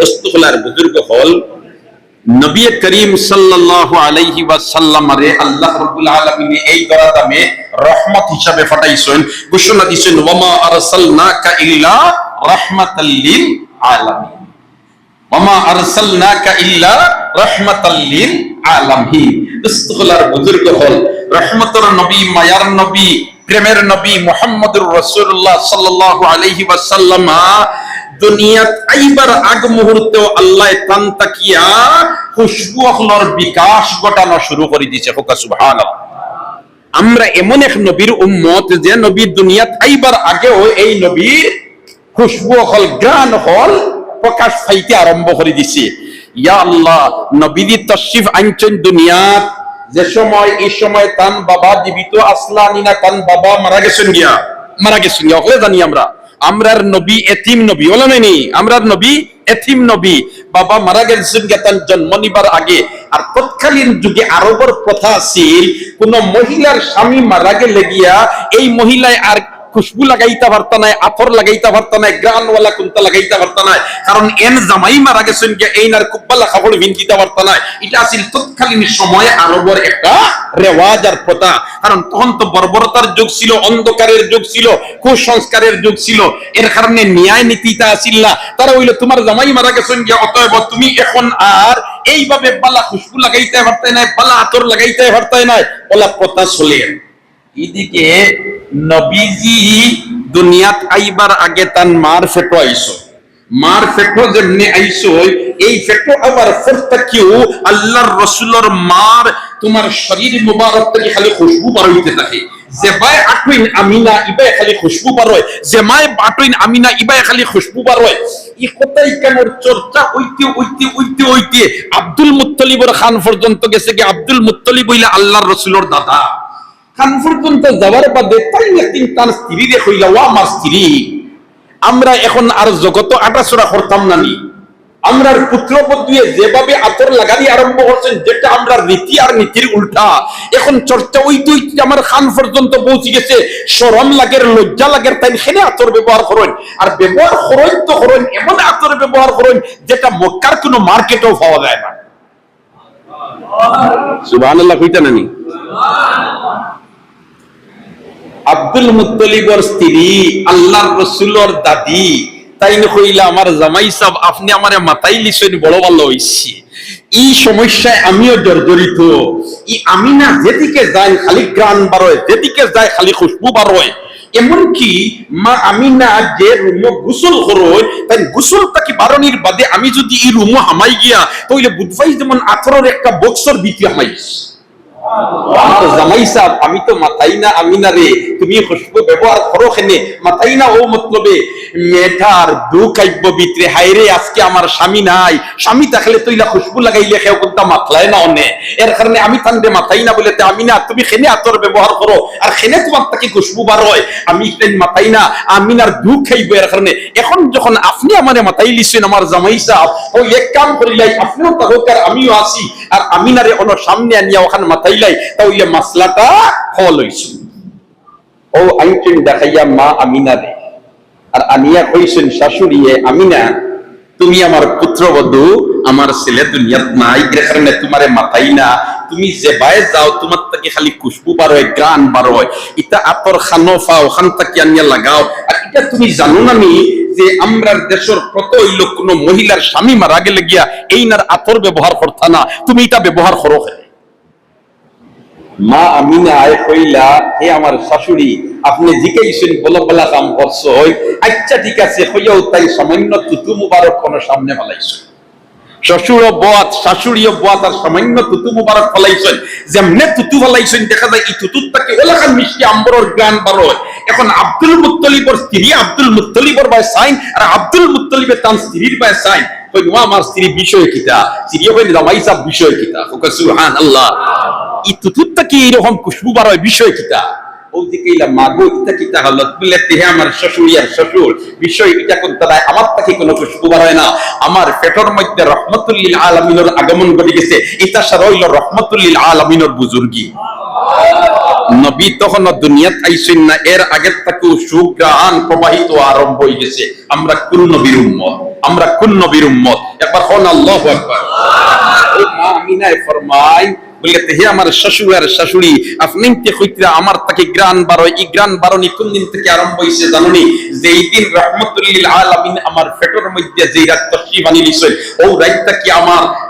দস্তখলার বুজুর্গ হল নবী করিম সাল্লাল্লাহু আলাইহি ওয়াসাল্লাম রে আল্লাহ রাব্বুল আলামিন এই গরাদামে রহমত হিসাবে পাঠাইছেন ঘোষণা দিছেন, ওয়ামা আরসালনাকা ইল্লা রাহমাতাল লিল আলামিন। ওয়ামা আরসালনাকা ইল্লা রাহমাতাল লিল আলামিন। দস্তখলার বুজুর্গ হল রহমতের নবী, মায়ার নবী, প্রেমের নবী মুহাম্মদুর রাসূলুল্লাহ সাল্লাল্লাহু আলাইহি ওয়াসাল্লাম। আমরা এমন এক নবীর উম্মত যে নবী দুনিয়াত আইবার আগেও এই নবীর খুশবু হল গ্রান হল প্রকাশ পাইতে আরম্ভ করে দিছে ইয়া আল্লাহ নবীদি তশরিফ আনছেন দুনিয়াত। যে সময়, এই সময় তান বাবা জীবিত, আসলানি না তান বাবা মারা গেছেন গিয়া। মারা গেছেন গিয়া ওকে জানি আমরা। আমরার নবী এতিম নবী ওলামেনি আমরার নবী এতিম নবী। বাবা মারা গেছেন গেতেন, জন্ম নিবার আগে। আর তৎকালীন যুগে আরবের প্রথা ছিল কোন মহিলার স্বামী মারা গেলে গিয়া এই মহিলায় আর খুশবু লাগাইতে পারত নাই আতর লাগাইতে পারত নাই, গ্রানওয়ালা কুন্তা লাগাইতে পারত নাই। কারণ এন জামাই মারা গেছেন গিয়া এই নার কুব্বালা কাপড় ভিনকিতে পারত নাই। এটা আছিল তৎকালীন সময়ে আরবের একটা রেওয়াজ আর প্রথা। কারণ তখন তো বর্বরতার যুগ ছিল, অন্ধকারের যুগ ছিল, কুসংস্কারের যুগ ছিল। এর কারণে ন্যায় নীতিটা আসিল না। তারা হইল, তোমার জামাই মারা গেছেন গিয়া, অতএব তুমি এখন আর এইভাবে বালা খুশবু লাগাইতে পারতে নাই, বালা আতর লাগাইতে পারতে নাই। ওলা প্রথা চলে। এদিকে নবীজি দুনিয়াত আইবার আগে তান মার ফেটো আইসো। মার ফেটো যেমনি আইসো এই ফেটো আবার ফোরটা কেউ আল্লাহর রসুলর মার তোমার শরীর মুবারক থেকে খালি খুশবু বার হইতে থাকে। যে বাই আটুইন আমিনা ইবাই খালি খুশবু বার হয় মায় আটুইন আমিনা ইবাই খালি খুশবু বার হয়। কেন চর্চা হইতে হইতে হইতে হইতে আব্দুল মুত্তলিবর খান পর্যন্ত গেছে কি আব্দুল মুত্তলিব হইলে আল্লাহর রসুলর দাদা। খান পর্যন্ত যাওয়ার বাদে তাই একদিন তার স্ত্রী রে হইলা ও আমার স্ত্রী, আমরা এখন আর জগত আটাচড়া করতাম না নি। আমরার পুত্রবধূয়ে যেভাবে আতর লাগানি আরম্ভ করছেন, যেটা আমরা রীতি আর নীতির উল্টা। এখন চর্চা ওই দুই আমার খান পর্যন্ত পৌঁছে গেছে। সরম লাগের, লজ্জা লাগের, তাই সেনে আতর ব্যবহার করেন। আর ব্যবহার করেন তো করেন, এমন আতর ব্যবহার করেন যেটা মক্কার কোনো মার্কেটেও পাওয়া যায় না। সুবহানাল্লাহ কইতা নানি আব্দুল মুত্তলিবর স্ত্রী, আল্লাহর রসুলর দাদি। তাই কইলা, আমার জামাই সাহেব, আপনি আমারে মাথায় লিছেন, বড় ভালো হইছি। এই সমস্যায় আমিও জর্জরিত। ই আমি না যেদিকে যাই, খালি গ্রান বারোয়, যেদিকে যায় খালি খুশবু বারোয়। এমনকি মা আমি না যে রুম গুসল করোয় তাই গুসল তাকে বারণির বাদে আমি যদি এই রুম হামাই গিয়া, তাহলে বুধবাই যেমন আথরের একটা বক্সর বিক্রি আমার জামাই সাহেব, আমি তো মাথাই না আমি না রে তুমি খুশবু ব্যবহার করো খেনে মাথাই না ও মতলবে, মেধার দু কাব্য ভিতরে হাইরে আজকে আমার স্বামী নাই। স্বামী থাকলে খুশবু লাগাইলে কোনটা মাতলায় না অনে। এর কারণে আমি মাথাই না বলে আমি না তুমি খেনে আতর ব্যবহার করো? আর খেনে তোমার তাকে খুশবু বার হয়? আমি খেন মাথাই না আমি না দু খাইব এর কারণে। এখন যখন আপনি আমার মাথাই লিছেন আমার জামাই সাহেব ও এক কাম করিলাই, আপনিও তাহলে আর আমিও আসি। আর আমি না রে অন্য সামনে আনিয়া ওখানে তাহলে মাসলাটা ফল ও দেখাইয়া মা আমিনা আর আনিয়া কইছেন আমিনা, তুমি আমার আমার ছেলে দুনিয়াত নাই, এর কারণে তোমারে মাথাই না। তুমি যে যাও, তোমার থেকে খালি খুশবু বার হয় গান বার হয় এটা আতর খানো ওখান থেকে আনিয়া লাগাও। আর এটা তুমি জানো না নি যে আমরা দেশের কত হইল কোন মহিলার স্বামী মারা গেলে গিয়া এই নার আতর ব্যবহার করতা না। তুমি এটা ব্যবহার করো? মা আমিনা আয় কইলা, হে আমার শাশুড়ি, আপনি জিজ্ঞাসেন বলা বলা কাম করছ ওই আচ্ছা ঠিক আছে, হইয়াও তাই সামান্য তুতু মুবারক কোন সামনে ফলাইছো। শ্বশুর আর সামান্য তুতু মুবারক ফলাইছেন। যেমনে তুতু ফলাইছেন, দেখা যায় এই তুতুর তাকে মিষ্টি আম্বরর গান বারো এখন আব্দুল মুত্তলিবর স্ত্রী, আব্দুল মুত্তলিবর বাই সাইন, আর আব্দুল মুত্তলিবের তার স্ত্রীর বাই সাইন। কই আমার স্ত্রী বিষয় কিতা? স্ত্রী সাহেব বিষয় কিতা? ই বুজুর্গি। নবী তখন দুনিয়াত আইসেন না, এর আগের থেকে সুগ্রাণ প্রবাহিত আরম্ভ হয়ে গেছে। আমরা কোন নবীর উম্মত। আমরা কোন নবীর উম্মত। একবার হন আল্লাহু মা আমিনায় ফরমায় বলে হে আমার শ্বশুর আর শাশুড়ি, আপনি আমার তাকে গ্রান বারো এই গ্রান বারণি কোন দিন থেকে আরম্ভ হইছে জানুনি? যে এই দিন রহমতুল্লিল আলামিন আমার পেটের মধ্যে যেই রাত তসি ও কি আমার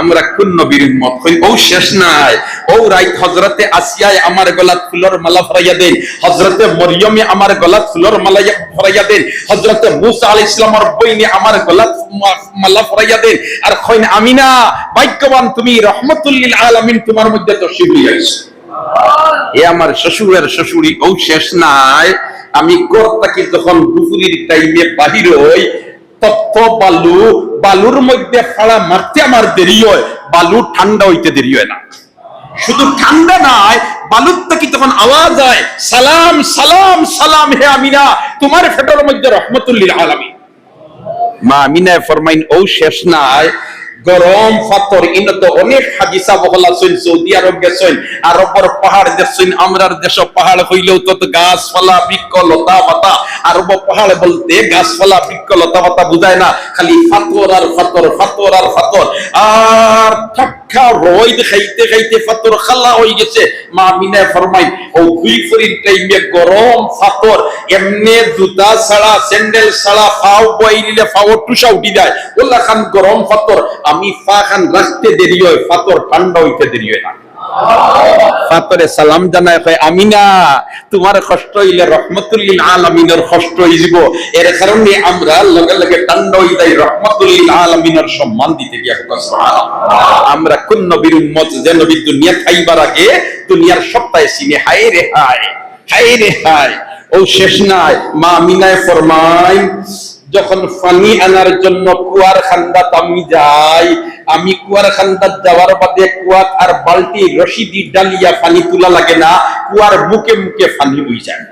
আমরা কোন নবীর উম্মত হই? ও শেষ নাই। ও রাইত হযরতে আসিয়ায় আমার গলাত ফুলের মালা ফরাইয়া দেন। হযরতে মরিয়মে আমার গলাত ফুলের মালা ফরাইয়া দেন। হযরতে মুসা আলাইহিস সালামের বইনে আমার গলাত মালা ফরাইয়া দেন। আর কইন আমিনা, ভাগ্যবান তুমি, রহমতুল লিল আলামিন তোমার মধ্যে তো শিবলি আইছো এ আমার শ্বশুরের শ্বশুরি ও শেষ নাই। আমি কর্তাকে যখন দুপুরের টাইমে বাহির হই, তত্ত্ব বালু বালুর মধ্যে ফাড়া মারতে আমার দেরি হয়, বালু ঠান্ডা হইতে দেরি হয় না। শুধু ঠান্ডা নাই, বালুর থেকে তখন আওয়াজ হয় সালাম সালাম সালাম হে আমিনা, তোমার ফেটার মধ্যে রহমতুল্লিল আলামী মা আমিনায় ফরমাইন, ও শেষ নাই গরম ফাতর ইন তো অনেক হাদিসা বহলা সইন সৌদি আরব গেছেন আরবর পাহাড় দেখছেন আমরার দেশ পাহাড় হইলেও তত গাছপালা, বৃক্ষ, লতা, পাতা। আরব পাহাড় বলতে গাছপালা, বৃক্ষ, লতা, পাতা বুঝায় না, খালি ফাতর আর ফাতর ফাতর আর ফাতর। আর ঠাক্কা রোদ খাইতে খাইতে ফাতর খালা হয়ে গেছে। মা মিনা ফরমাই ও ঘুরি ফুরি টাইমে গরম ফাতর, এমনে জুতা ছাড়া, স্যান্ডেল ছাড়া, ফাও বই নিলে ফাও টুসা উঠি যায় ওলা খান গরম ফাতর, আমি ফা খান রাখতে দেরি হয়, ফাতর ঠান্ডা হইতে দেরি হয় না। ফাতরে সালাম জানায়, কয়, আমিনা, তোমার কষ্ট হইলে রহমতুল্লিল আলামিনের কষ্ট যাব এর কারণে আমরা লগে লগে ঠান্ডা হয়ে যাই, রহমতুল্লিল আলামিনের সম্মান দিতে গিয়া। আমরা কোন নবীর উম্মত যে নবী দুনিয়া খাইবার আগে দুনিয়ার সপ্তাহে চিনি, হায় রে হায় হায় রে হায়, ও শেষ নাই মা মিনায় ফরমাই যখন পানি আনার জন্য কুয়ার খান্দাত আমি যাই আমি কুয়ার খান্দাত যাওয়ার বাদে কুয়াত আর বালতি, রশিদি ডালিয়া পানি তোলা লাগে না, কুয়ার মুখে মুখে পানি হয়ে যায়।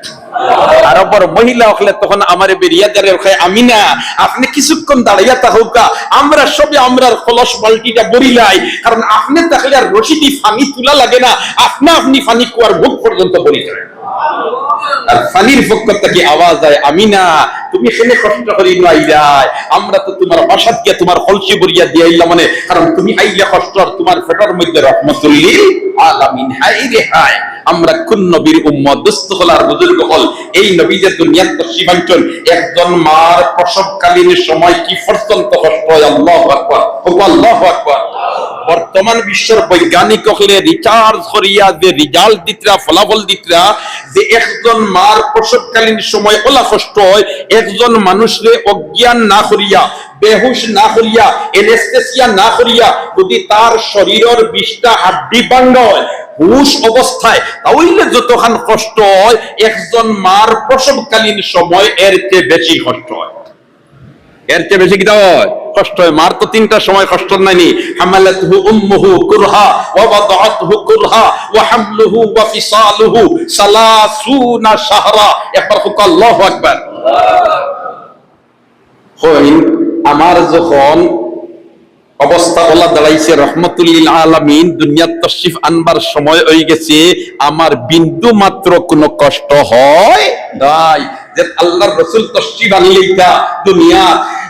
আপনি কিছুক্ষণ আমরা সবে কারণ আপনি তাহলে আর রশিদি পানি তোলা লাগে না, আপনা আপনি পানি কুয়ার মুখ পর্যন্ত বলি যায় আর ফানির পক্ষ থেকে আওয়াজ তুমি এখানে কষ্ট আমরা তো তোমার বাসাত তোমার কলসি বরিয়া দিয়ে মানে কারণ তুমি কষ্ট তোমার ফেটার মধ্যে রহমতুল্লিল আলামিন হাই রে হাই আমরা কোন নবীর দুস্থ হল আর বুজুর্গ হল, এই নবী যে দুনিয়ার তসিবাঞ্চন একজন মার প্রসবকালীন সময় কি পর্যন্ত কষ্ট হয়? আল্লাহ আকবার আল্লাহ আকবার। বর্তমান বিশ্বের বৈজ্ঞানিক হলে রিচার্জ করিয়া যে রিজাল্ট দিতরা, ফলাফল দিতরা, যে একজন মার প্রসবকালীন সময় ওলা কষ্ট হয়, একজন মানুষরে অজ্ঞান না করিয়া, বেহুশ না করিয়া এনেস্থেসিয়া না করিয়া, যদি তার শরীরের বিশটা হাড্ডি বাঙ্গ হয়, হুশ অবস্থায় তাহলে যতখান কষ্ট হয়, একজন মার প্রসবকালীন সময় এর চেয়ে বেশি কষ্ট হয়। এর চেয়ে বেশি কিটা হয়? কষ্ট হয়। মার তো তিনটা সময় কষ্ট নাইনি হামালাতহু উম্মুহু কুরহা, ওয়া কুরহা, ওয়া হামলুহু ওয়া ফিসালুহু সালাসুনা শাহরা। একবার আল্লাহু আকবার। আমার যখন অবস্থা ওলা দাঁড়াইছে, রহমতুল্লিল আলামিন, দুনিয়ার তশরিফ আনবার সময় হয়ে গেছে, আমার বিন্দু মাত্র কোনো কষ্ট হয় নাই। যে আল্লাহর রসুল তশরিফ আনলেইটা দুনিয়া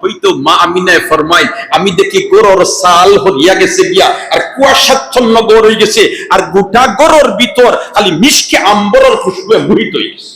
হইতো মা আমিনায় ফরমাই আমি দেখি গোরর সাল হরিয়া গেছে গিয়া, আর কুয়াশাচ্ছন্ন গড় হয়ে গেছে, আর গোটা গোরর ভিতর খালি মিশকে আম্বরের খুশবু মুহিত হয়ে গেছে।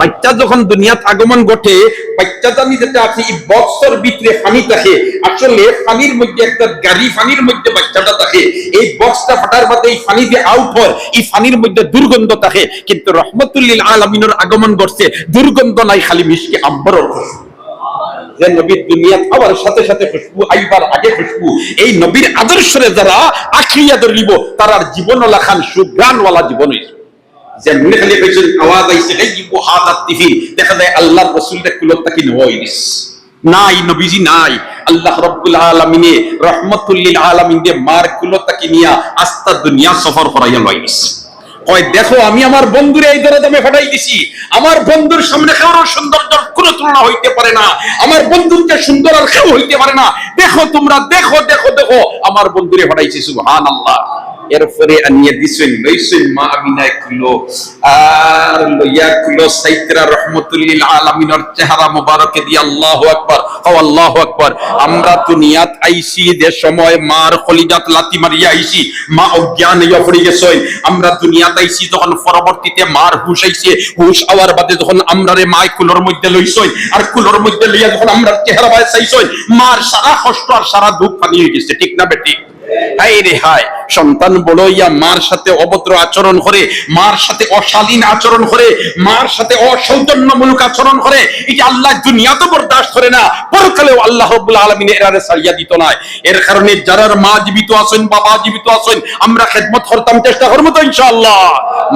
বাচ্চা যখন দুনিয়াত আগমন ঘটে বাচ্চা জানি যেটা আছে এই বক্সের ভিতরে পানি থাকে। আসলে পানির মধ্যে একটা গাড়ি পানির মধ্যে বাচ্চাটা থাকে। এই বক্সটা ফাটার বাদে এই পানি দিয়ে আউট হয়, এই পানির মধ্যে দুর্গন্ধ থাকে। কিন্তু রহমতুল্লিল আলমিনের আগমন ঘটছে, দুর্গন্ধ নাই, খালি মিষ্টি আম্বরের খুশবু। যে নবীর দুনিয়াত হওয়ার সাথে সাথে খুশবু আইবার আগে খুশবু। এই নবীর আদর্শরে যারা আখিয়া ধরিব তারার জীবন লাখান সুগ্রানওয়ালা জীবন হইছে খালি কইছেন আওয়াজ আইছে এই নইস নাই, নবীজি নাই। আল্লাহ রাব্বুল রহমাতুল লিল আলামিন মার আস্তা দুনিয়া সফর করাইয়া কয়, দেখো, আমি আমার বন্ধুরে এই দরে দামে ফাটাই দিছি। আমার বন্ধুর সামনে কারও সৌন্দর্য কোনো তুলনা হইতে পারে না। আমার বন্ধুর যে সুন্দর আর কেউ হইতে পারে না। দেখো তোমরা, দেখো দেখো দেখো, আমার বন্ধুরে ফাটাইছি, সুবহানাল্লাহ। এরপরে আনিয়ে দিছেন লইছেন মা আমিনা কুলো আর লইয়া কুলো সাইতরা রহমতুল্লিল আলামিনের চেহারা মোবারকে দিয়ে আল্লাহু আকবার ও আল্লাহু আকবার আমরা দুনিয়াত আইছি যে সময় মার খলিজাত লাতি মারিয়া আইছি মা অজ্ঞান হইয়া পড়ে গেছই আমরা দুনিয়াত আইছি তখন পরবর্তীতে মার হুশ আইছে হুশ আওয়ার বাদে যখন আমরা রে মাই কুলোর মধ্যে লইছই আর কুলোর মধ্যে লইয়া যখন আমরা চেহারা বায় চাইছই মার সারা কষ্ট আর সারা দুঃখ পানি হয়ে গেছে ঠিক না বেটি হাই সন্তান বড় ইয়া মার সাথে অভদ্র আচরণ করে, মার সাথে অশালীন আচরণ করে, মার সাথে অসৌজন্যমূলক আচরণ করে যে আল্লাহ দুনিয়া তো বরদাস্ত করে না, পরকালেও আল্লাহ রব্বুল এরারে সারিয়া দিত না। এর কারণে যারার মা জীবিত আছেন, বাবা জীবিত আছেন, আমরা খেদমত করতাম, চেষ্টা করব তো ইনশাআল্লাহ।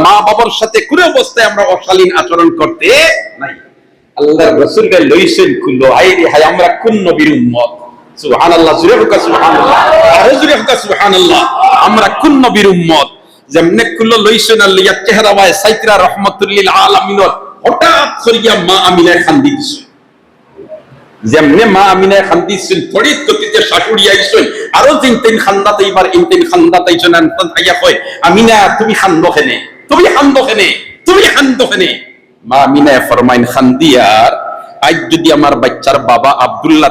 মা বাবার সাথে কোনো অবস্থায় আমরা অশালীন আচরণ করতে নাই। আল্লাহ রসুলকে লইছেন খুললো হাই রে হাই আমরা কোন নবীর উম্মত? খেনে তুমি খান্দ খেনে তুমি খান্দ খেনে মা আমিনায় যদি আমার বাচ্চার বাবা আব্দুল্লাহ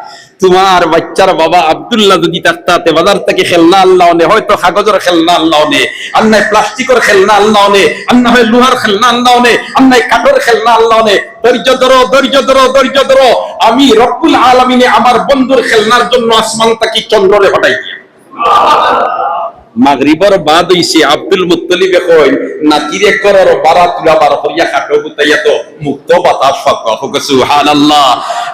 তোমার বাচ্চার বাবা আব্দুল্লাহ যদি থাকতাতে বাজার থেকে খেলনা আল্লাহ নে, হয়তো কাগজের খেলনা আল্লাহ নে আর নাই প্লাস্টিকের খেলনা আল্লাহ নে আর না হয় লোহার খেলনা আল্লাহ নে আর নাই কাঠের খেলনা আল্লাহ নে। ধৈর্য ধরো ধৈর্য ধরো ধৈর্য ধরো। আমি আলমিনে আমার বন্ধুর খেলনার জন্য আসমান চন্দ্রে হটাই মাগরিবর বাদ হইছে, আব্দুল মুত্তলিবে কই নাতিরে করর বারাত বার হইয়া গুতাইয়া তো মুক্ত বাতাস ফাকা সুবহানাল্লাহ।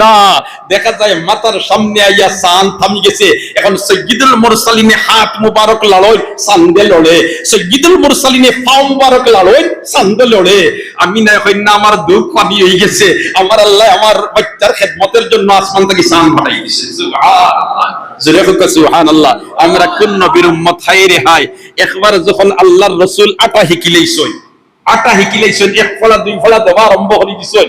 না, দেখা যায় মাতার সামনে আইয়া সান থামি গেছে। এখন সৈয়দুল মুরসালিনে হাত মুবারক লালয় সান্দে লড়ে। সৈয়দুল মুরসালিনে পা মুবারক লালয় সান্দে লড়ে। আমি না হই না আমার দুঃখ পানি হয়ে গেছে। আমার আল্লাহ আমার বাচ্চার খেদমতের জন্য আসমান থেকে সান পাঠাই দিয়েছে সুবহানাল্লাহ। আমরা কোন নবীর উম্মত হাই রে হাই একবার যখন আল্লাহর রাসূল আটা হিকিলেইছই আটা হিকিলেইছই এক ফলা, দুই ফলা দেওয়া আরম্ভ করে দিছই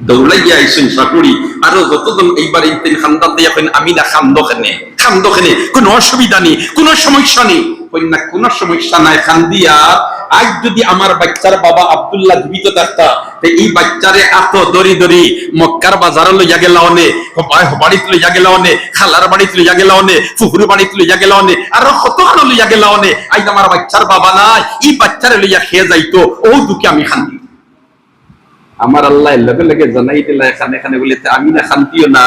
দৌড়াইয়া আইসুন শাশুড়ি আরও যতজন এইবার এই তিন খান্দান দিয়া কইন, আমি না খান্দ খেনে খান্দ কোনো? অসুবিধা নেই, কোনো সমস্যা নেই। কোনো সমস্যা নাই খান্দিয়া আজ যদি আমার বাচ্চার বাবা আব্দুল্লাহ জীবিত থাকতা এই বাচ্চারে এত দড়ি দড়ি মক্কার বাজারে লইয়া গেলা অনে বাড়িতে লইয়া গেলা অনে খালার বাড়িতে লইয়া গেলা অনে ফুকুর বাড়িতে লইয়া গেলা অনে আর কতখানো লইয়া গেলা অনে আজ আমার বাচ্চার বাবা নাই, এই বাচ্চারে লইয়া খেয়ে যাইতো, ও দুঃখে আমি খান্দি। আমার আল্লাহ লগে লগে জানাই দিলা, এখানে এখানে বলে আমি না শান্তিও না।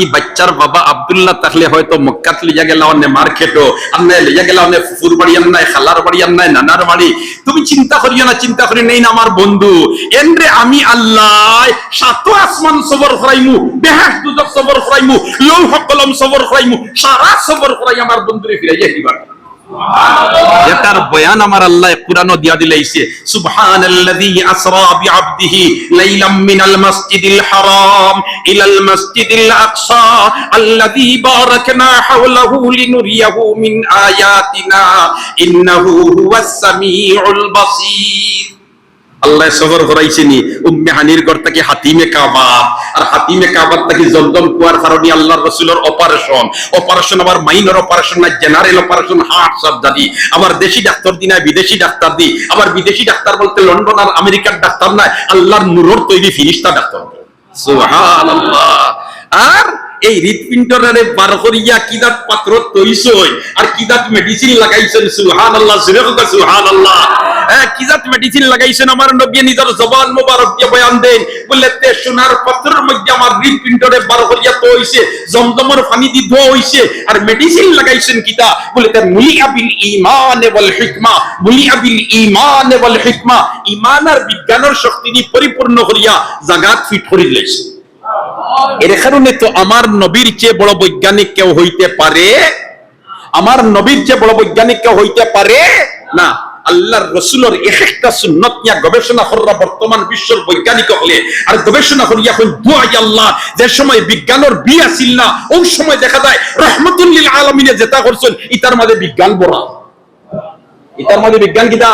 ই বাচ্চার বাবা আব্দুল্লাহ থাকলে হয়তো মক্কাত লিয়া গেল, অনে মার্কেটও আন্নায় লিয়া গেল, অনে ফুফুর বাড়ি আন্নায়, খালার বাড়ি আন্নায়, নানার বাড়ি। তুমি চিন্তা করিও না, চিন্তা করি নেই না আমার বন্ধু। এনরে আমি আল্লাহ, সাত আসমান সবর করাইমু, বেহাস দুজক সবর করাইমু লৌহ কলম সবর করাইমু, সারা সবর করাই আমার বন্ধুরে ফিরাইয়া দিবার। এটার বয়ান আমার আল্লাহ কুরআন দিয়া দিলাইছে। সুবহানাল্লাযী আসরা বিআবদিহি লাইলাম মিনাল মাসজিদিল হারাম ইলাল মাসজিদিল আকসা আল্লাযী বারাকনা হাওলাহু লিনুরিয়াহু মিন আয়াতিনা ইন্নাহু হুয়াস সামিউল বাসীর। আল্লাহ সফর করাইছেনি উম্মে হানির ঘর থেকে হাতিমে কাবা। আর হাতিমে কাবার থেকে জমজম কুয়ার কারণে আল্লাহর রসুলের অপারেশন অপারেশন আবার মাইনর অপারেশন না জেনারেল অপারেশন হার্ট সার্জারি আবার দেশি ডাক্তার দি না, বিদেশি ডাক্তার দি। আবার বিদেশি ডাক্তার বলতে লন্ডন আর আমেরিকার ডাক্তার না, আল্লাহর নূরর তৈরি ফিরিস্তা ডাক্তার। সুবহানাল্লাহ। আর এই হৃদপিণ্ডরে বার করিয়া কিদাত পাত্র তৈছই আর কিদাত মেডিসিন লাগাইছেন? সুবহানাল্লাহ সুরে কথা সুবহানাল্লাহ। হ্যাঁ কিদাত মেডিসিন লাগাইছেন? আমার নবী নিজের জবান মোবারক দিয়ে বয়ান দেন। বললে, তে সোনার পাত্রের মধ্যে আমার হৃদপিণ্ডরে বার করিয়া তো হইছে জমজমের পানি দি ধোয়া হইছে। আর মেডিসিন লাগাইছেন কিতা বলে তার মুলি আবিল ঈমান ওয়াল হিকমা মুলি আবিল ঈমান ওয়াল হিকমা। ঈমান আর বিজ্ঞানের শক্তি পরিপূর্ণ করিয়া জাগাত ফিট করে দিয়েছে এর কারণে তো আমার নবীর চেয়ে বড় বৈজ্ঞানিক কেউ হইতে পারে? আমার নবীর চেয়ে বড় বৈজ্ঞানিক কেউ হইতে পারে? না। আল্লাহর রসুলের এক একটা সুন্নত নিয়া গবেষণা করা বর্তমান বিশ্বের বৈজ্ঞানিক হলে, আর গবেষণা করিয়া এখন দুয়াই আল্লাহ, যে সময় বিজ্ঞানের বি আসিল না, ওই সময় দেখা যায় রহমতুল্লিল আলমিনে যেটা করছেন ইতার মাঝে বিজ্ঞান বড়া। ইতার মাঝে বিজ্ঞান কিতা